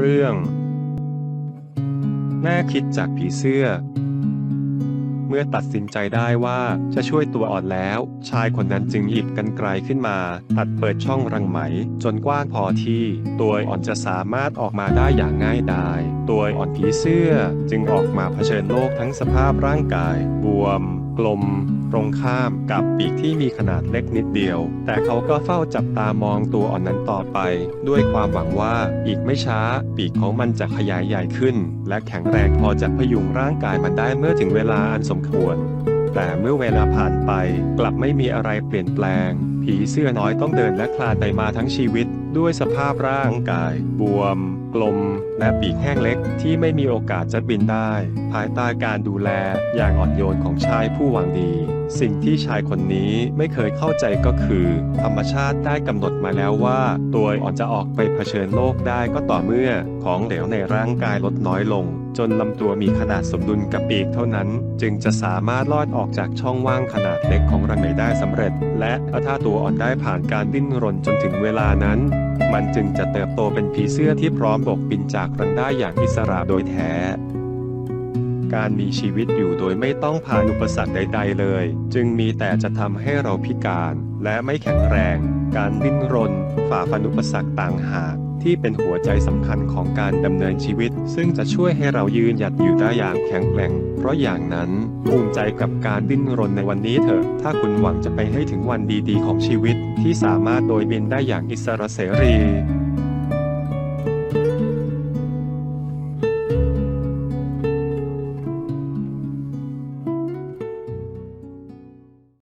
เรื่อง แม่คิดจากผีเสื้อ เมื่อตัดสินใจได้ว่าจะช่วยตัวอ่อนแล้ว ชายคนนั้นจึงหยิบกันไกลขึ้นมา ตัดเปิดช่องรังไหม จนกว้างพอที่ตัวอ่อนจะสามารถออกมาได้อย่างง่ายดาย ตัวอ่อนผีเสื้อจึงออกมาเผชิญโลกทั้งสภาพร่างกาย บวม ลม ตรงข้ามกับปีกที่มีขนาดเล็กนิดเดียว แต่เขาก็เฝ้าจับตามองตัวอ่อนนั้นต่อไป ด้วยความหวังว่าอีกไม่ช้า ปีกของมันจะขยายใหญ่ขึ้น และแข็งแรงพอจะพยุงร่างกายมันได้เมื่อถึงเวลาอันสมควร แต่เมื่อเวลาผ่านไป กลับไม่มีอะไรเปลี่ยนแปลง ผีเสื้อน้อยต้องเดินและคลานไปมาทั้งชีวิต ด้วยสภาพร่างกาย บวม กลม และปีกแห้งเล็กที่ไม่มีโอกาสจะบินได้ ภายใต้การดูแลอย่างอ่อนโยนของชายผู้หวังดี สิ่งที่ชายคนนี้ไม่เคยเข้าใจก็คือ ธรรมชาติได้กำหนดมาแล้วว่า ตัวอ่อนจะออกไปเผชิญโลกได้ก็ต่อเมื่อของเหลวในร่างกายลดน้อยลง จนลำตัวมีขนาดสมดุลกับปีกเท่านั้น จึงจะสามารถลอดออกจากช่องว่างขนาดเล็กของรังไหมได้สำเร็จ และถ้าตัวอ่อนได้ผ่านการดิ้นรนจนถึงเวลานั้น มันจึงจะเติบโตเป็นผีเสื้อที่พร้อมบกบินจากรังได้อย่างอิสระโดยแท้ การมีชีวิตอยู่โดยไม่ต้องผ่านอุปสรรคใด ๆ เลย จึงมีแต่จะทำให้เราพิการและไม่แข็งแรง การดิ้นรน ฝ่าฟันอุปสรรคต่างหากที่เป็นหัวใจสำคัญของการดำเนินชีวิต ซึ่งจะช่วยให้เรายืนหยัดอยู่ได้อย่างแข็งแกร่ง เพราะอย่างนั้นภูมิใจกับการดิ้นรนในวันนี้เถอะ ถ้าคุณหวังจะไปให้ถึงวันดีๆ ของชีวิตที่สามารถโดยบินได้อย่างอิสระเสรี